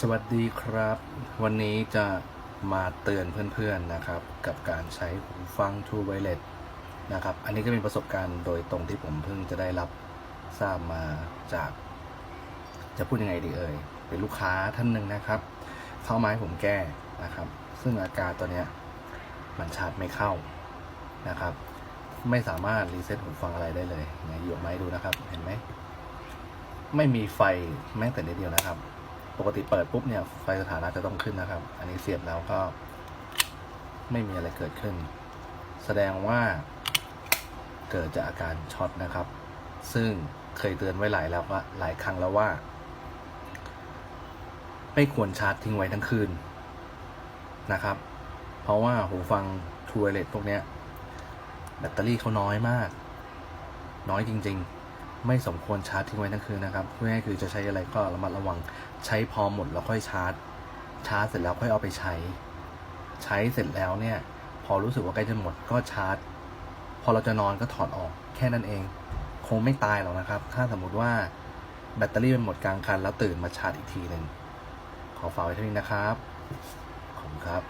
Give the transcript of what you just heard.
สวัสดีครับ วันนี้จะมาเตือนเพื่อนๆนะครับ กับการใช้หูฟัง True Wireless นะครับ อันนี้ก็เป็นประสบการณ์โดยตรงที่ผมเพิ่งจะได้รับทราบมาจาก จะพูดยังไงดีเอ่ย เป็นลูกค้าท่านหนึ่งนะครับ เข้ามาให้ผมแก้นะครับ ซึ่งอาการตัวเนี้ยมันชาร์จไม่เข้านะครับ ไม่สามารถรีเซ็ตหูฟังอะไรได้เลยไหนยกไม้ดูนะครับ เห็นไหม ไม่มีไฟแม้แต่นิดเดียวนะครับ ปกติเปิดปุ๊บเนี่ยไฟสถานะจะต้องขึ้นนะครับ อันนี้เสียบแล้วก็ไม่มีอะไรเกิดขึ้น แสดงว่าเกิดจากอาการช็อตนะครับ ซึ่งเคยเตือนไว้หลายแล้วว่าหลายครั้งแล้วว่า ไม่ควรชาร์จทิ้งไว้ทั้งคืนนะครับ เพราะว่าหูฟัง True Wireless พวกเนี้ยแบตเตอรี่เขาน้อยมาก น้อยจริง ๆ ไม่สมควรชาร์จทิ้งไว้ทั้งคืนนะครับเพื่อให้คือจะใช้อะไรก็ระมัดระวังใช้พอหมดแล้วค่อยชาร์จ ชาร์จเสร็จแล้วค่อยเอาไปใช้ ใช้เสร็จแล้วเนี่ย พอรู้สึกว่าใกล้จะหมดก็ชาร์จ พอเราจะนอนก็ถอดออกแค่นั้นเอง คงไม่ตายหรอกนะครับ ถ้าสมมติว่าแบตเตอรี่มันหมดกลางคันแล้วตื่นมาชาร์จอีกทีหนึ่งขอฝากไว้เท่านี้นะครับขอบคุณครับ